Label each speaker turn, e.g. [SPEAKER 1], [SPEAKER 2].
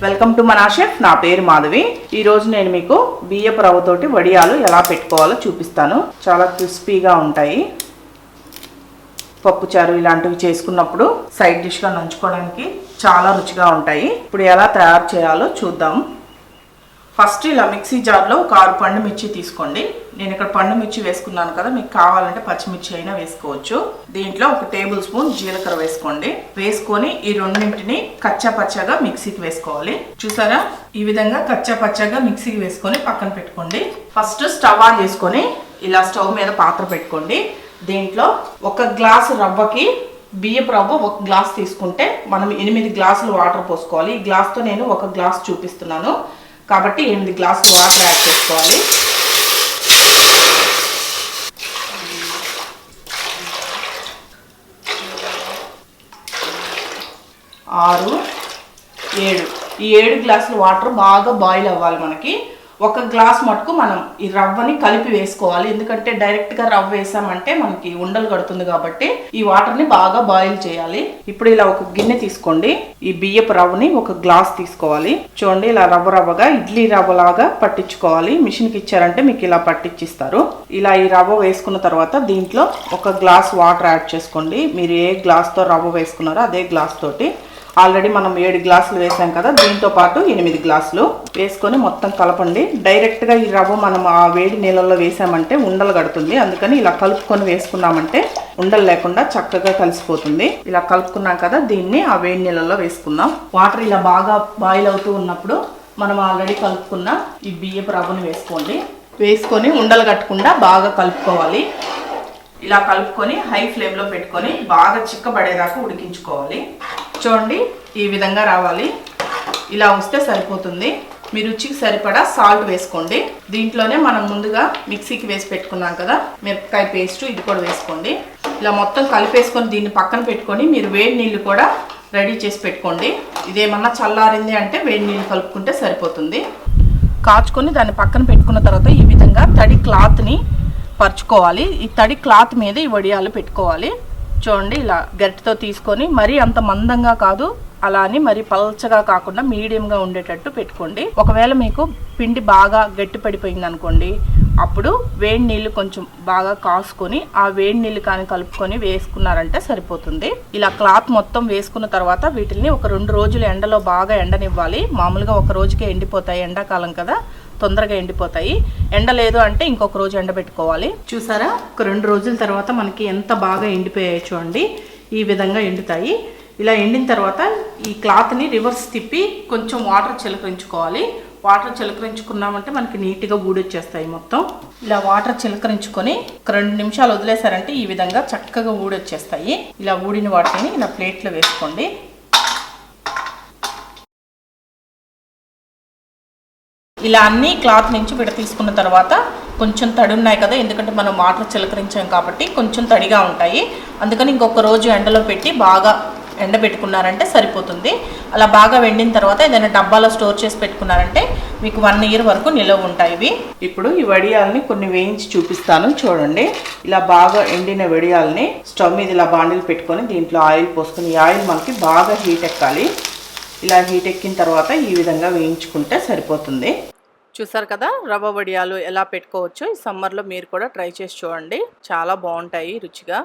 [SPEAKER 1] Welcome to మన chef నా పేరు మాధవి. ఈ రోజు నేను మీకు బియ్యపు రవ్వతోటి వడియాలు ఎలా పెట్టుకోవాలో చూపిస్తాను. చాలా క్రిస్పీగా ఉంటాయి. పప్పుచారు ఇలాంటివి చేసుకున్నప్పుడు సైడ్ డిష్గా నంచుకోవడానికి చాలా రుచిగా ఉంటాయి. ఇప్పుడు ఎలా తయారు చేయాలో చూద్దాం. ఫస్ట్ ఇలా మిక్సీ జార్లో ఒక ఆరు పండు మిర్చి తీసుకోండి. నేను ఇక్కడ పండు మిర్చి వేసుకున్నాను కదా మీకు కావాలంటే పచ్చిమిర్చి అయినా వేసుకోవచ్చు. దీంట్లో ఒక టేబుల్ స్పూన్ జీలకర్ర వేసుకోండి. వేసుకొని ఈ రెండింటిని కచ్చా పచ్చగా మిక్సీకి వేసుకోవాలి. చూసారా? ఈ విధంగా కచ్చా పచ్చగా మిక్సీకి వేసుకొని పక్కన పెట్టుకోండి. ఫస్ట్ స్టవ్ ఆన్ చేసుకొని ఇలా స్టవ్ మీద పాత్ర పెట్టుకోండి. దీంట్లో ఒక గ్లాసు రవ్వకి బియ్యపు రవ్వ ఒక గ్లాస్ తీసుకుంటే మనం ఎనిమిది గ్లాసులు వాటర్ పోసుకోవాలి. ఈ గ్లాస్తో నేను ఒక గ్లాస్ చూపిస్తున్నాను. కాబట్టి ఎనిమిది గ్లాసులు వాటర్ యాడ్ చేసుకోవాలి. ఆరు ఏడు. ఈ ఏడు గ్లాసులు వాటర్ బాగా బాయిల్ అవ్వాలి మనకి. ఒక గ్లాస్ మటుకు మనం ఈ రవ్వని కలిపి వేసుకోవాలి. ఎందుకంటే డైరెక్ట్గా రవ్వ వేసామంటే మనకి ఉండలు కడుతుంది కాబట్టి ఈ వాటర్ని బాగా బాయిల్ చేయాలి. ఇప్పుడు ఇలా ఒక గిన్నె తీసుకోండి. ఈ బియ్యపు రవ్వని ఒక గ్లాస్ తీసుకోవాలి. చూడండి ఇలా రవ్వ రవ్వగా ఇడ్లీ రవ్వలాగా పట్టించుకోవాలి. మిషన్కి ఇచ్చారంటే మీకు ఇలా పట్టించిస్తారు. ఇలా ఈ రవ్వ వేసుకున్న తర్వాత దీంట్లో ఒక గ్లాస్ వాటర్ యాడ్ చేసుకోండి. మీరు ఏ గ్లాస్తో రవ్వ వేసుకున్నారో అదే గ్లాస్ తోటి ఆల్రెడీ మనం ఏడు గ్లాసులు వేసాం కదా దీంతో పాటు ఎనిమిది గ్లాసులు వేసుకొని మొత్తం కలపండి. డైరెక్ట్గా ఈ రవ్వ మనం ఆ వేడి నీళ్ళల్లో వేసామంటే ఉండలు కడుతుంది. అందుకని ఇలా కలుపుకొని వేసుకున్నామంటే ఉండలు లేకుండా చక్కగా కలిసిపోతుంది. ఇలా కలుపుకున్నాం కదా దీన్ని ఆ వేడి నీళ్ళల్లో వేసుకుందాం. వాటర్ ఇలా బాగా బాయిల్ అవుతూ ఉన్నప్పుడు మనం ఆల్రెడీ కలుపుకున్న ఈ బియ్యపు రవ్వను వేసుకోండి. వేసుకొని ఉండలు కట్టకుండా బాగా కలుపుకోవాలి. ఇలా కలుపుకొని హై ఫ్లేమ్లో పెట్టుకొని బాగా చిక్కబడేదాకా ఉడికించుకోవాలి. చూడండి ఈ విధంగా రావాలి. ఇలా వస్తే సరిపోతుంది. మీ రుచికి సరిపడా సాల్ట్ వేసుకోండి. దీంట్లోనే మనం ముందుగా మిక్సీకి వేసి పెట్టుకున్నాం కదా మిరపకాయ పేస్ట్ ఇది కూడా వేసుకోండి. ఇలా మొత్తం కలిపేసుకొని దీన్ని పక్కన పెట్టుకొని మీరు వేడి నీళ్ళు కూడా రెడీ చేసి పెట్టుకోండి. ఇదేమన్నా చల్లారింది అంటే వేడి నీళ్ళు కలుపుకుంటే సరిపోతుంది. కాచుకొని దాన్ని పక్కన పెట్టుకున్న తర్వాత ఈ విధంగా తడి క్లాత్ని పరుచుకోవాలి. ఈ తడి క్లాత్ మీద ఈ వడియాలు పెట్టుకోవాలి. చూడండి ఇలా గరిటతో తీసుకొని మరీ అంత మందంగా కాదు అలా అని మరి పల్చగా కాకుండా మీడియంగా ఉండేటట్టు పెట్టుకోండి. ఒకవేళ మీకు పిండి బాగా గట్టి పడిపోయింది అనుకోండి అప్పుడు వేడి నీళ్ళు కొంచెం బాగా కాసుకొని ఆ వేడి నీళ్ళు కానీ కలుపుకొని వేసుకున్నారంటే సరిపోతుంది. ఇలా క్లాత్ మొత్తం వేసుకున్న తర్వాత వీటిని ఒక రెండు రోజులు ఎండలో బాగా ఎండనివ్వాలి. మామూలుగా ఒక రోజుకే ఎండిపోతాయి ఎండాకాలం కదా. తొందరగా ఎండిపోతాయి. ఎండ లేదు అంటే ఇంకొక రోజు ఎండబెట్టుకోవాలి. చూసారా? ఒక రెండు రోజుల తర్వాత మనకి ఎంత బాగా ఎండిపోయాయి చూడండి. ఈ విధంగా ఎండుతాయి. ఇలా ఎండిన తర్వాత ఈ క్లాత్ని రివర్స్ తిప్పి కొంచెం వాటర్ చిలకరించుకోవాలి. వాటర్ చిలకరించుకున్నామంటే మనకి నీట్గా ఊడొచ్చేస్తాయి మొత్తం. ఇలా వాటర్ చిలకరించుకొని ఒక రెండు నిమిషాలు వదిలేసారంటే ఈ విధంగా చక్కగా ఊడొచ్చేస్తాయి. ఇలా ఊడిన వాటిని ఇలా ప్లేట్లో వేసుకోండి. ఇలా అన్నీ క్లాత్ నుంచి విడ తీసుకున్న తర్వాత కొంచెం తడి ఉన్నాయి కదా ఎందుకంటే మనం వాటర్ చిలకరించాం కాబట్టి కొంచెం తడిగా ఉంటాయి. అందుకని ఇంకొక రోజు ఎండలో పెట్టి బాగా ఎండబెట్టుకున్నారంటే సరిపోతుంది. అలా బాగా వెండిన తర్వాత ఏదైనా డబ్బాలో స్టోర్ చేసి పెట్టుకున్నారంటే మీకు వన్ ఇయర్ వరకు నిలవ ఉంటాయి ఇవి. ఇప్పుడు ఈ వడియాల్ని కొన్ని వేయించి చూపిస్తాను చూడండి. ఇలా బాగా ఎండిన వడియాల్ని స్టవ్ మీద ఇలా బాండిల్ పెట్టుకొని దీంట్లో ఆయిల్ పోసుకొని ఈ ఆయిల్ మనకి బాగా హీట్ ఎక్కాలి. ఇలా హీట్ ఎక్కిన తర్వాత ఈ విధంగా వేయించుకుంటే సరిపోతుంది. చూసారు కదా రవ్వ వడియాలు ఎలా పెట్టుకోవచ్చో ఈ సమ్మర్లో మీరు కూడా ట్రై చేసి చూడండి. చాలా బాగుంటాయి రుచిగా.